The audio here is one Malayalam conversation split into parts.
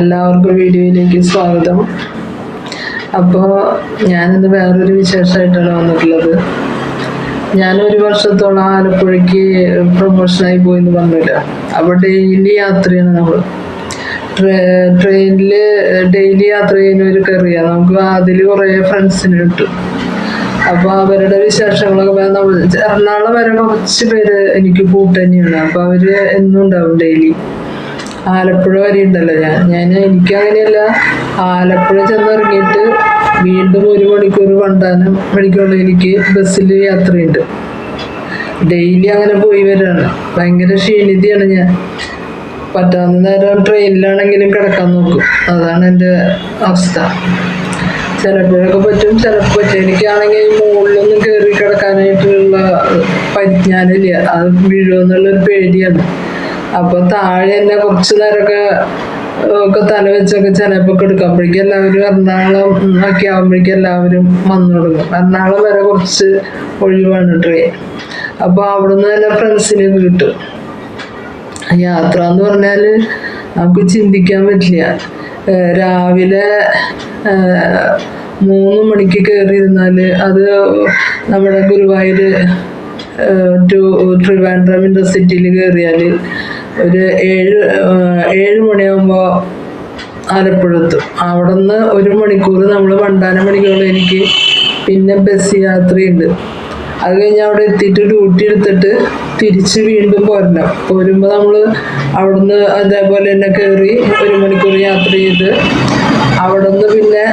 എല്ലാവർക്കും വീഡിയോയിലേക്ക് സ്വാഗതം. അപ്പോൾ ഞാനിന്ന് വേറൊരു വിശേഷമായിട്ടാണ് വന്നിട്ടുള്ളത്. ഞാൻ ഒരു വർഷത്തോളം ആലപ്പുഴയ്ക്ക് പ്രൊമോഷനായി പോയി എന്ന് പറഞ്ഞില്ല. അപ്പോൾ ഡെയിലി യാത്രയാണ് നമ്മൾ ട്രെയിനിൽ ഡെയിലി യാത്ര ചെയ്യുന്ന ഒരു കയറിയാണ് നമുക്ക് അതിൽ കുറേ ഫ്രണ്ട്സിന് കിട്ടും. അപ്പോൾ അവരുടെ വിശേഷങ്ങളൊക്കെ നമ്മൾ എറണാകുളം വരെ കുറച്ച് പേര് എനിക്ക് കൂട്ട് തന്നെയാണ് അപ്പോൾ അവർ എന്നും ഉണ്ടാവും ഡെയിലി ആലപ്പുഴ വരെ ഉണ്ടല്ലോ ഞാൻ. ഞാൻ എനിക്കങ്ങനെയല്ല ആലപ്പുഴ ചെന്നിറങ്ങിയിട്ട് വീണ്ടും ഒരു മണിക്കൂർ വണ്ടാനം മണിക്കൂറിൽ എനിക്ക് ബസ്സിൽ യാത്രയുണ്ട്. ഡെയിലി അങ്ങനെ പോയി വരാണ്. ഭയങ്കര ക്ഷീണിതയാണ് ഞാൻ. പറ്റാവുന്ന നേരം ട്രെയിനിലാണെങ്കിലും കിടക്കാൻ നോക്കും. അതാണ് എന്റെ അവസ്ഥ. ചിലപ്പോഴൊക്കെ പറ്റും ചിലപ്പോൾ പറ്റും. എനിക്കാണെങ്കിൽ മുകളിലൊന്നും കയറി കിടക്കാനായിട്ടുള്ള പരിജ്ഞാനമില്ല. അത് വീഴുമെന്നുള്ളൊരു പേടിയാണ്. അപ്പൊ താഴെ തന്നെ കുറച്ചു നേരമൊക്കെ ഒക്കെ തല വെച്ചൊക്കെ ചിലപ്പോൾ എടുക്കും. അപ്പോഴേക്കും എല്ലാവരും എറണാകുളം ഒക്കെ ആകുമ്പോഴേക്കും എല്ലാവരും വന്നു തുടങ്ങും. എറണാകുളം വരെ കുറച്ച് ഒഴിവാണ് ട്രെയിൻ അപ്പോൾ അവിടുന്ന് തന്നെ ഫ്രണ്ട്സിനെ കിട്ടും. യാത്ര എന്ന് പറഞ്ഞാൽ നമുക്ക് ചിന്തിക്കാൻ പറ്റില്ല. രാവിലെ മൂന്ന് മണിക്ക് കയറിയിരുന്നാൽ അത് നമ്മുടെ ഗുരുവായൂർ ടു ട്രിവാൻഡ്രം ഇന്റർസിറ്റിയിൽ കയറിയാൽ ഒരു ഏഴ് ഏഴ് മണിയാകുമ്പോൾ ആലപ്പുഴത്തും അവിടെ നിന്ന് ഒരു മണിക്കൂർ നമ്മൾ വണ്ടാനം മണിക്കൂറിൽ എനിക്ക് പിന്നെ ബസ് യാത്രയുണ്ട്. അത് കഴിഞ്ഞ് അവിടെ എത്തിയിട്ട് ഡ്യൂട്ടി എടുത്തിട്ട് തിരിച്ച് വീണ്ടും പോരണം. പോരുമ്പോൾ നമ്മൾ അവിടുന്ന് അതേപോലെ തന്നെ കയറി ഒരു മണിക്കൂർ യാത്ര ചെയ്ത് അവിടുന്ന് പിന്നെ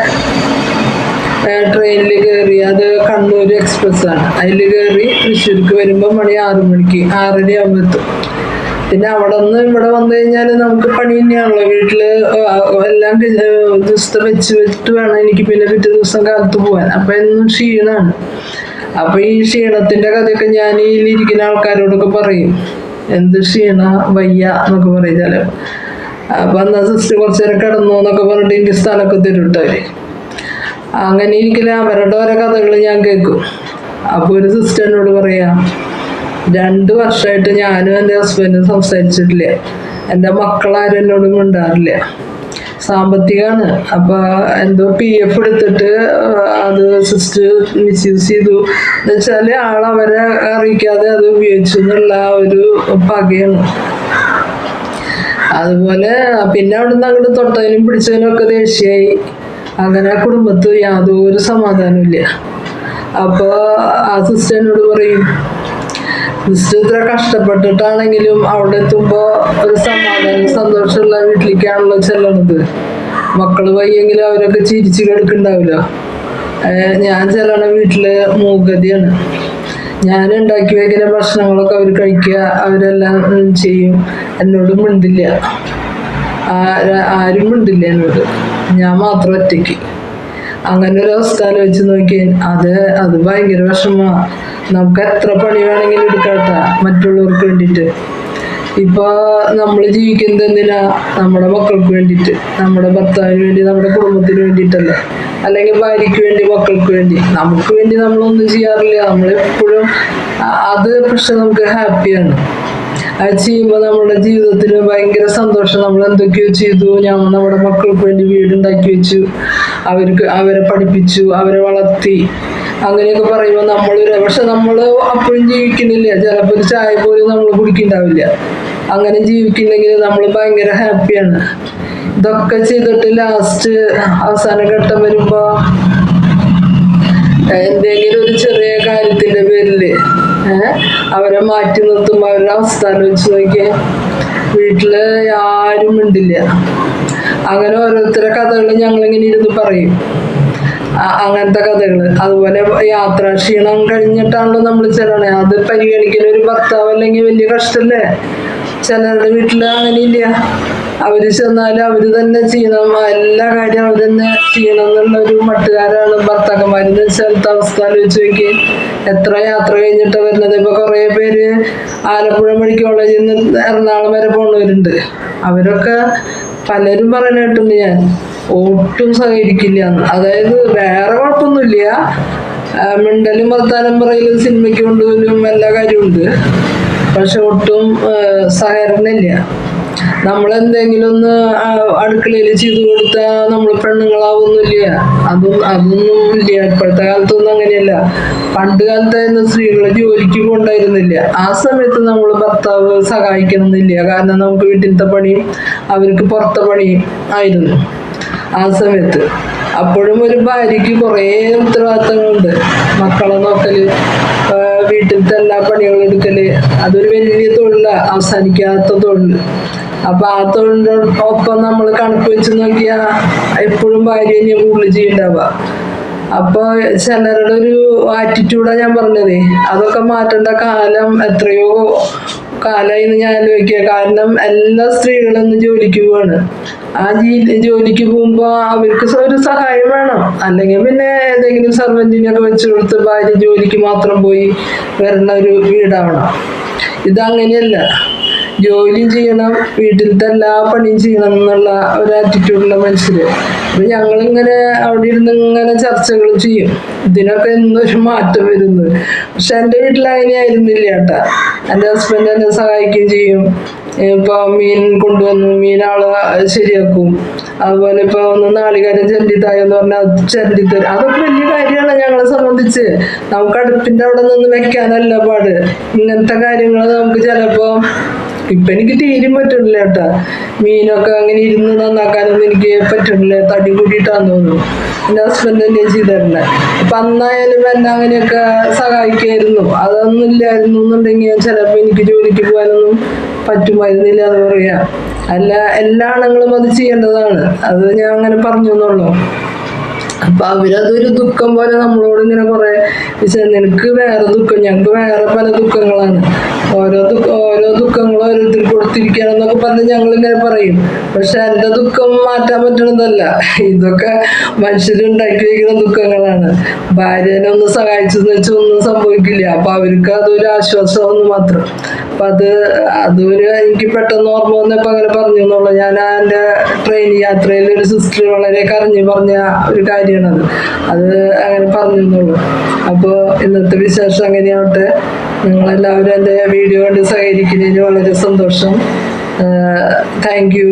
ട്രെയിനിൽ കയറി അത് കണ്ണൂർ എക്സ്പ്രസ് ആണ്. അതിൽ കയറി തൃശ്ശൂർക്ക് വരുമ്പോൾ മണി ആറു മണിക്ക് ആറര ആകുമ്പോൾ എത്തും. പിന്നെ അവിടെ നിന്ന് ഇവിടെ വന്നു കഴിഞ്ഞാൽ നമുക്ക് പണി തന്നെയാണല്ലോ. വീട്ടിൽ എല്ലാം ദിവസത്തെ വെച്ച് വെച്ചിട്ട് വേണം എനിക്ക് പിന്നെ പിറ്റേ ദിവസം കാലത്ത് പോവാൻ. അപ്പൊ എന്നും ക്ഷീണാണ്. അപ്പൊ ഈ ക്ഷീണത്തിന്റെ കഥയൊക്കെ ഞാൻ ഈ ഇരിക്കുന്ന ആൾക്കാരോടൊക്കെ പറയും. എന്ത് ക്ഷീണ വയ്യ എന്നൊക്കെ പറയും ചിലപ്പോൾ അപ്പൊ എന്നാ സിസ്റ്റർ കുറച്ചു നേരം കിടന്നു എന്നൊക്കെ പറഞ്ഞിട്ട് എനിക്ക് സ്ഥലമൊക്കെ തരുട്ടവര് അങ്ങനെ ഇരിക്കല അവരുടെ ഓരോ കഥകൾ ഞാൻ കേൾക്കും. അപ്പൊ ഒരു സിസ്റ്റർ എന്നോട് പറയാ രണ്ട് വർഷമായിട്ട് ഞാനും എന്റെ ഹസ്ബൻഡും സംസാരിച്ചിട്ടില്ല. എന്റെ മക്കളാരും എന്നോടും മിണ്ടാറില്ല. സാമ്പത്തികമാണ് അപ്പൊ എന്തോ പി എഫ് എടുത്തിട്ട് അത് സിസ്റ്റർ മിസ്യൂസ് ചെയ്തു. എന്ന് വെച്ചാൽ ആൾ അവരെ അറിയിക്കാതെ അത് ഉപയോഗിച്ചു എന്നുള്ള ഒരു പകയാണ്. അതുപോലെ പിന്നെ അവിടുന്ന് അങ്ങോട്ട് തൊട്ടതിനും പിടിച്ചതിനും ഒക്കെ ദേഷ്യമായി അങ്ങനെ കുടുംബത്ത് യാതൊരു സമാധാനവും ഇല്ല. അപ്പോൾ ആ സിസ്റ്റർ എന്നോട് പറയും സിസ്റ്റർ ഇത്ര കഷ്ടപ്പെട്ടിട്ടാണെങ്കിലും അവിടെ എത്തുമ്പോൾ ഒരു സമാധാനം സന്തോഷമുള്ള വീട്ടിലേക്കാണല്ലോ ചെല്ലണത്. മക്കൾ വയ്യെങ്കിലും അവരൊക്കെ ചിരിച്ചു കിടക്കുന്നുണ്ടാവില്ലോ. ഞാൻ ചെല്ലണ വീട്ടിൽ മൂഗതിയാണ് ഞാൻ ഉണ്ടാക്കി വയ്ക്കുന്ന ഭക്ഷണങ്ങളൊക്കെ അവർ കഴിക്കുക അവരെല്ലാം ചെയ്യും. എന്നോട് മിണ്ടില്ല. ആരും മിണ്ടില്ല എന്നോട്. ഞാൻ മാത്രം ഒറ്റയ്ക്ക്. അങ്ങനെ ഒരു അവസ്ഥ വെച്ച് നോക്കി അത് അത് ഭയങ്കര വിഷമാ. നമുക്ക് എത്ര പണി വേണമെങ്കിലും എടുക്കാട്ട മറ്റുള്ളവർക്ക് വേണ്ടിയിട്ട്. ഇപ്പൊ നമ്മൾ ജീവിക്കുന്നത് എന്തിനാ? നമ്മുടെ മക്കൾക്ക് വേണ്ടിയിട്ട്. നമ്മുടെ ഭർത്താവിന് വേണ്ടി നമ്മുടെ കുടുംബത്തിന് വേണ്ടിയിട്ടല്ലേ? അല്ലെങ്കിൽ ഭാര്യയ്ക്ക് വേണ്ടി മക്കൾക്ക് വേണ്ടി. നമുക്ക് വേണ്ടി നമ്മളൊന്നും ചെയ്യാറില്ല. നമ്മളെപ്പോഴും അത് പക്ഷെ നമുക്ക് ഹാപ്പിയാണ് അത് ചെയ്യുമ്പോൾ നമ്മുടെ ജീവിതത്തിന് ഭയങ്കര സന്തോഷം. നമ്മൾ എന്തൊക്കെയോ ചെയ്തു. ഞാൻ നമ്മുടെ മക്കൾക്ക് വേണ്ടി വീടുണ്ടാക്കി വെച്ചു. അവർക്ക് അവരെ പഠിപ്പിച്ചു അവരെ വളർത്തി. അങ്ങനെയൊക്കെ പറയുമ്പോൾ നമ്മൾ പക്ഷെ നമ്മൾ അപ്പോഴും ജീവിക്കുന്നില്ല. ചിലപ്പോൾ ഒരു ചായ പോലും നമ്മൾ കുടിക്കുന്നുണ്ടാവില്ല. അങ്ങനെ ജീവിക്കുന്നെങ്കിൽ നമ്മൾ ഭയങ്കര ഹാപ്പിയാണ് ഇതൊക്കെ ചെയ്തിട്ട് ലാസ്റ്റ് അവസാന ഘട്ടം വരുമ്പോൾ എന്തെങ്കിലും ഒരു ചെറിയ കാര്യത്തിന്റെ പേരിൽ അവരെ മാറ്റി നിർത്തുമ്പോ അവരുടെ അവസ്ഥ ആലോചിച്ച് നോക്കിയാൽ വീട്ടിൽ ആരും മിണ്ടില്ല. അങ്ങനെ ഓരോരുത്തരുടെ കഥകൾ ഞങ്ങളിങ്ങനെ ഇരുന്ന് പറയും. അങ്ങനത്തെ കഥകൾ അതുപോലെ യാത്രാ ക്ഷീണം കഴിഞ്ഞിട്ടാണല്ലോ നമ്മൾ ചെല്ലണേ. അത് പരിഗണിക്കുന്ന ഒരു ഭർത്താവ് അല്ലെങ്കിൽ വലിയ കഷ്ടല്ലേ? ചിലരുടെ അങ്ങനെ ഇല്ല അവർ ചെന്നാൽ അവർ തന്നെ ചെയ്യണം. എല്ലാ കാര്യം അവർ തന്നെ ചെയ്യണം എന്നുള്ള ഒരു മട്ടുകാരാണ് ഭർത്താക്കന്മാരെന്ന് വെച്ചാലത്തെ അവസ്ഥ ആലോചിച്ച് നോക്കി എത്ര യാത്ര കഴിഞ്ഞിട്ട് വരുന്നത്? ഇപ്പൊ കുറെ പേര് ആലപ്പുഴ മെഡിക്കൽ കോളേജിൽ നിന്ന് എറണാകുളം വരെ പോണവരുണ്ട്. അവരൊക്കെ പലരും പറയുന്ന കേട്ടുണ്ട് ഞാൻ. ഒട്ടും സഹകരിക്കില്ല. അതായത് വേറെ കുഴപ്പമൊന്നുമില്ല. മിണ്ടലും വർത്താനം പറയലും സിനിമയ്ക്ക് കൊണ്ടുപോലും എല്ലാ കാര്യമുണ്ട് പക്ഷെ ഒട്ടും സഹകരണമില്ല. നമ്മൾ എന്തെങ്കിലും ഒന്ന് അടുക്കളയിൽ ചെയ്തു കൊടുത്താൽ നമ്മൾ പെണ്ണുങ്ങളാവുന്നില്ല? അതും അതൊന്നും ഇല്ല ഇപ്പോഴത്തെ കാലത്തൊന്നും അങ്ങനെയല്ല. പണ്ട് കാലത്തായിരുന്നു സ്ത്രീകളെ ജോലിക്ക് പോണ്ടായിരുന്നില്ല. ആ സമയത്ത് നമ്മൾ ഭർത്താവ് സഹായിക്കണമെന്നില്ല. കാരണം നമുക്ക് വീട്ടിലത്തെ പണിയും അവർക്ക് പുറത്തെ പണിയും ആയിരുന്നു. ആ സമയത്ത്. അപ്പോഴും ഒരു ഭാര്യയ്ക്ക് കുറേ ഉത്തരവാദിത്തങ്ങളുണ്ട്. മക്കളെ നോക്കൽ വീട്ടിലത്തെ എല്ലാ പണികളും എടുക്കൽ. അതൊരു വലിയ തൊഴിലാണ് അവസാനിക്കാത്ത തൊഴിൽ അപ്പൊ ആ തൊഴിലിനൊപ്പം നമ്മൾ കണക്ക് വെച്ച് നോക്കിയാൽ എപ്പോഴും ഭാര്യ തന്നെ കൂടുതൽ ചെയ്യണ്ടാവുക. അപ്പൊ ചിലരുടെ ഒരു ആറ്റിറ്റ്യൂഡാ ഞാൻ പറഞ്ഞത്. അതൊക്കെ മാറ്റേണ്ട കാലം എത്രയോ കാലമായി ഞാൻ ആലോചിക്കുക. കാരണം എല്ലാ സ്ത്രീകളും ഇന്ന് ജോലിക്ക് പോവാണ്. ആ ജീ- ജോലിക്ക് പോകുമ്പോ അവർക്ക് ഒരു സഹായം വേണം. അല്ലെങ്കിൽ പിന്നെ ഏതെങ്കിലും സർവന്റിനൊക്കെ വെച്ച് കൊടുത്ത് ഭാര്യ ജോലിക്ക് മാത്രം പോയി വരുന്ന ഒരു വീടാവണം. ഇതങ്ങനെയല്ല. ജോലിയും ചെയ്യണം വീട്ടിലത്തെ എല്ലാ പണിയും ചെയ്യണം എന്നുള്ള ഒരു ആറ്റിറ്റ്യൂഡുള്ള മനുഷ്യര്. അപ്പൊ ഞങ്ങളിങ്ങനെ അവിടെ ഇരുന്ന് ഇങ്ങനെ ചർച്ചകൾ ചെയ്യും. ഇതിനൊക്കെ എന്തൊരു മാറ്റം വരുന്നത് പക്ഷെ എന്റെ വീട്ടിൽ അങ്ങനെയായിരുന്നില്ല കേട്ടാ. എന്റെ ഹസ്ബൻഡ് എന്നെ സഹായിക്കുകയും ചെയ്യും. ഇപ്പൊ മീൻ കൊണ്ടുവന്നു മീനാൾ ശരിയാക്കും. അതുപോലെ ഇപ്പൊ ഒന്ന് നാളികാരം ചെല്ലിത്തായി എന്ന് പറഞ്ഞാൽ അത് ചെല്ലിത്തരും അതൊക്കെ വലിയ കാര്യമാണ് ഞങ്ങളെ സംബന്ധിച്ച്. നമുക്ക് അടുപ്പിന്റെ അവിടെ നിന്ന് വെക്കാനല്ല പാട്. ഇങ്ങനത്തെ കാര്യങ്ങൾ നമുക്ക് ചിലപ്പോ ഇപ്പൊ എനിക്ക് തീരും പറ്റണില്ല കേട്ടാ. മീനൊക്കെ അങ്ങനെ ഇരുന്ന് നന്നാക്കാനൊന്നും എനിക്ക് പറ്റുന്നില്ല തടി കൂടിയിട്ടാന്ന് തോന്നുന്നു. എന്റെ ഹസ്ബൻഡ് തന്നെ ചെയ്തിരുന്നത് അപ്പൊ അന്നായാലും എന്നെ അങ്ങനെയൊക്കെ സഹായിക്കായിരുന്നു. അതൊന്നും ഇല്ലായിരുന്നു എന്നുണ്ടെങ്കിൽ ചിലപ്പോ എനിക്ക് ജോലിക്ക് പോകാനൊന്നും പറ്റുമായിരുന്നില്ല എന്ന് പറയാ. അല്ല എല്ലാ ആണുങ്ങളും അത് ചെയ്യേണ്ടതാണ്. അത് ഞാൻ അങ്ങനെ പറഞ്ഞു എന്നുള്ളൂ അപ്പൊ അവരതൊരു ദുഃഖം പോലെ നമ്മളോട് ഇങ്ങനെ കുറെ നിനക്ക് വേറെ ദുഃഖം ഞങ്ങൾക്ക് വേറെ പല ദുഃഖങ്ങളാണ്. ഓരോ ഓരോ ദുഃഖങ്ങളും ഓരോരുത്തർ കൊടുത്തിരിക്കണം എന്നൊക്കെ പറഞ്ഞ് ഞങ്ങൾ ഇങ്ങനെ പറയും. പക്ഷെ എന്റെ ദുഃഖം മാറ്റാൻ പറ്റണതല്ല. ഇതൊക്കെ മനുഷ്യരുണ്ടാക്കി വയ്ക്കുന്ന ദുഃഖങ്ങളാണ്. ഭാര്യനെ ഒന്ന് സഹായിച്ചെന്ന് വെച്ചാൽ ഒന്നും സംഭവിക്കില്ല. അപ്പൊ അവർക്ക് അതൊരു ആശ്വാസമെന്ന് മാത്രം. അപ്പൊ അത് അതൊരു എനിക്ക് പെട്ടെന്ന് ഓർമ്മ വന്നപ്പോ അങ്ങനെ പറഞ്ഞു എന്നുള്ളു ഞാൻ ആ എന്റെ ട്രെയിൻ യാത്രയിൽ ഒരു സിസ്റ്റർ വളരെ കരഞ്ഞു പറഞ്ഞ ഒരു കാര്യമാണത്. അത് അങ്ങനെ പറഞ്ഞു എന്നുള്ളു. അപ്പോൾ ഇന്നത്തെ വിശേഷം അങ്ങനെയാവട്ടെ. നിങ്ങളെല്ലാവരും എന്റെ വീഡിയോ കണ്ട് സഹകരിക്കുന്നതിന് വളരെ സന്തോഷം. Thank you